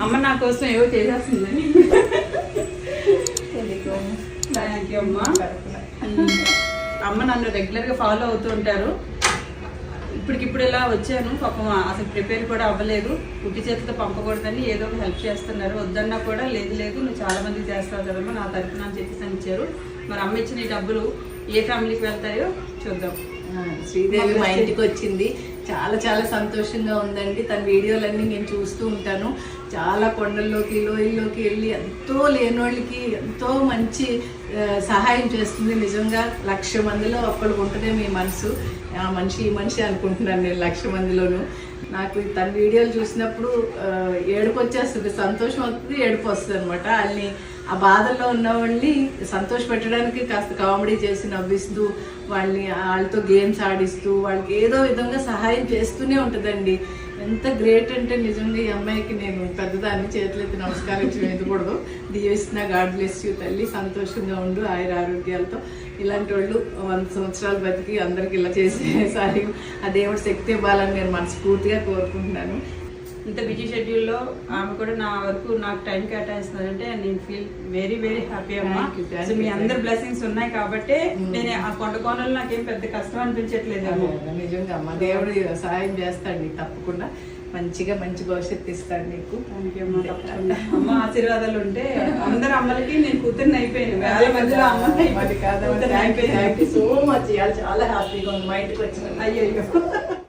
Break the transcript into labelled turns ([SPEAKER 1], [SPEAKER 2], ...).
[SPEAKER 1] అమ్మ నా కోసం ఏవో చేసేస్తుందని. థ్యాంక్ యూ అమ్మ. అమ్మ నన్ను రెగ్యులర్గా ఫాలో అవుతూ ఉంటారు. ఇప్పటికిప్పుడు ఇలా వచ్చాను. పాపం అసలు ప్రిపేర్ కూడా అవ్వలేదు. పుట్టి చేతితో పంపకూడదని ఏదో ఒక హెల్ప్ చేస్తున్నారు. వద్దన్నా కూడా లేదు లేదు. నువ్వు చాలా మందికి చేస్తావు కదమ్మా నా తరఫున అని చెప్పేసి అని ఇచ్చారు. మరి అమ్మ ఇచ్చిన ఈ డబ్బులు ఏ ఫ్యామిలీకి వెళ్తాయో చూద్దాం.
[SPEAKER 2] శ్రీదేవి మా ఇంటికి వచ్చింది. చాలా చాలా సంతోషంగా ఉందండి. తన వీడియోలన్నీ నేను చూస్తూ ఉంటాను. చాలా కొండల్లోకి లోయల్లోకి వెళ్ళి ఎంతో లేనోళ్ళకి ఎంతో మంచి సహాయం చేస్తుంది. నిజంగా లక్ష మందిలో ఒక్కడికి ఉంటుందే మీ మనసు. ఆ మనిషి ఈ మనిషి అనుకుంటున్నాను నేను లక్ష మందిలోనూ. నాకు తన వీడియోలు చూసినప్పుడు ఏడుపు వచ్చేస్తుంది. సంతోషం వస్తుంది ఏడుపు వస్తుంది అనమాట వాళ్ళని ఆ బాధల్లో ఉన్న వాళ్ళని సంతోష పెట్టడానికి కాస్త కామెడీ చేసి నవ్విస్తూ వాళ్ళని వాళ్ళతో గేమ్స్ ఆడిస్తూ వాళ్ళకి ఏదో విధంగా సహాయం చేస్తూనే ఉంటుందండి. ఎంత గ్రేట్ అంటే నిజంగా ఈ అమ్మాయికి నేను పెద్దదాన్ని చేతులెత్తి నమస్కారం చేయకూడదు దీవిస్తున్న గాడ్ బ్లెస్ యూ తల్లి. సంతోషంగా ఉండు ఆయుర ఆరోగ్యాలతో. ఇలాంటి వాళ్ళు వంద సంవత్సరాలు బతికి అందరికి ఇలా చేసేసారి ఆ దేవుడు శక్తి ఇవ్వాలని నేను మనస్ఫూర్తిగా కోరుకుంటున్నాను.
[SPEAKER 1] ఇంత బిజీ షెడ్యూల్లో ఆమె కూడా నా వరకు నాకు టైం కేటాయిస్తున్నారంటే నేను ఫీల్ వెరీ వెరీ హ్యాపీ అమ్మా. సో మీ అందరి బ్లెస్సింగ్స్ ఉన్నాయి కాబట్టి నేను ఆ కొండ కోనలు నాకేం పెద్ద కష్టం అనిపించట్లేదు
[SPEAKER 2] నిజంగా అమ్మ. దేవుడు సహాయం చేస్తాడు తప్పకుండా. మంచిగా మంచి భవిష్యత్తు ఇస్తాడు నీకు.
[SPEAKER 1] అమ్మ ఆశీర్వాదాలు ఉంటే అందరు అమ్మలకి నేను కూతుర్ని అయిపోయాను. వేల మందిలో అమ్మ
[SPEAKER 2] కాదు. సో మచ్ చాలా హ్యాపీగా ఉంది. మా ఇంటికి వచ్చిన
[SPEAKER 1] అయ్యో